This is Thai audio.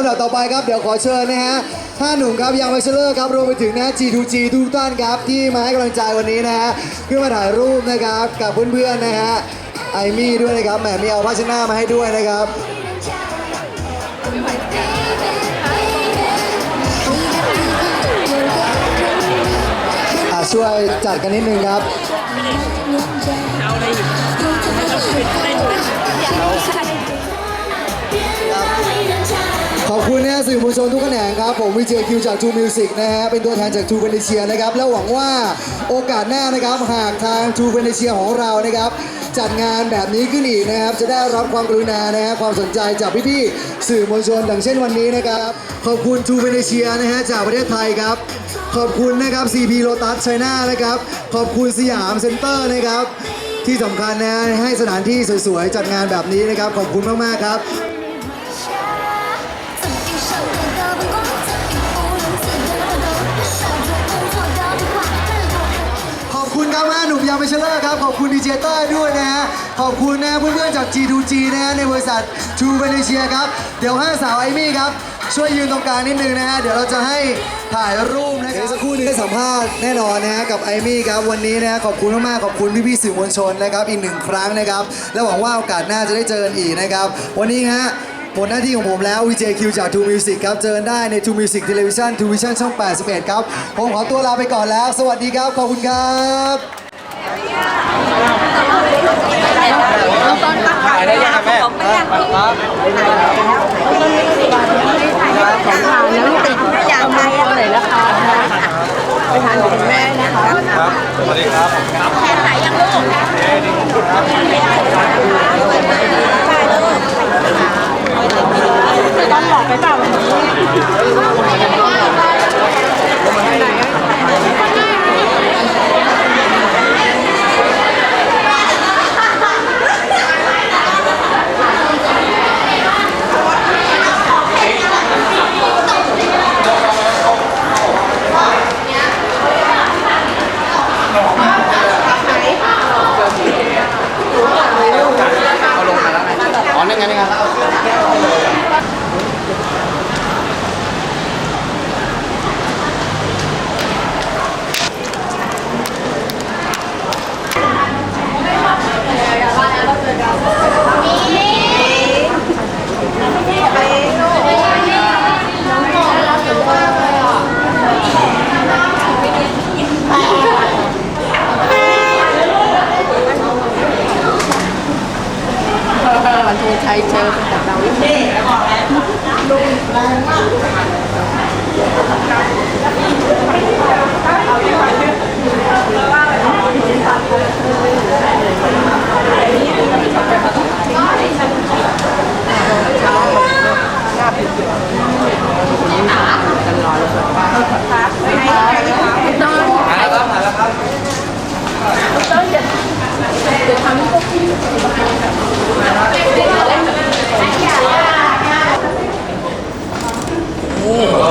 ลำดับต่อไปครับ เดี๋ยวขอเชิญนะฮะห้าหนุ่มครับยังไวเชลเลอร์ครับรวมไปถึงนะ G2G ทุกท่านครับ ที่มาให้กำลังใจวันนี้นะฮะขึ้นมาถ่ายรูปนะครับกับเพื่อนๆนะฮะไอมี่ด้วยนะครับแหมมีเอาผ้าเชดหน้ามาให้ด้วยนะครับอะช่วยจัดกันนิดนึงครับ ขอบคุณนะสื่อมวลชนทุกแขนงครับ ผมวิเจคิวจาก True Music นะฮะ เป็นตัวแทนจาก True v e n e t i a นะครับ แล้วหวังว่าโอกาสหน้านะครับ หากทาง True v e n e t i a ของเรานะครับ จัดงานแบบนี้ขึ้นอีกนะครับ จะได้รับความกรุณานะฮะความสนใจจากพี่ๆสื่อมวลชนดังเช่นวันนี้นะครับ ขอบคุณ True v e n e t i a นะฮะจากประเทศไทยครับ ขอบคุณนะครับ CP Lotus China นะครับ ขอบคุณสยามเซ็นเตอร์นะครับ ที่สำคัญนะให้สถานที่สวยๆจัดงานแบบนี้นะครับ ขอบคุณมากๆครับ ยามเปเชลเลอร์ครับ ขอบคุณดีเจเต้ยด้วยนะฮะ ขอบคุณนะเพื่อนๆจาก G2G นะฮะในบริษัท True v e n e t i a ครับ เดี๋ยวให้สาวไอมี่ครับ ช่วยยืนตรงกลางนิดนึงนะฮะ เดี๋ยวเราจะให้ถ่ายรูปนะครับสักครู่นึงได้สัมภาษณ์แน่นอนนะฮะกับไอมี่ครับ วันนี้นะฮะขอบคุณมากๆขอบคุณพี่ๆสื่อมวลชนนะครับอีกหนึ่งครั้งนะครับ และหวังว่าโอกาสหน้าจะได้เจอกันอีกนะครับ วันนี้ฮะหมดหน้าที่ของผมแล้ว VJQ จาก True Music ครับ เจอกันได้ใน True Music Television True Vision ช่อง 81 ครับ ผมขอตัวลาไปก่อนแล้ว สวัสดีครับ ขอบคุณครับ สวัสดีครับแค่ไหนยังลูกตอนบอกไปเปล่าวันนี้ อ๋ อนี่ไงนี่ไงวันทูชัย เจอกับเรา 오.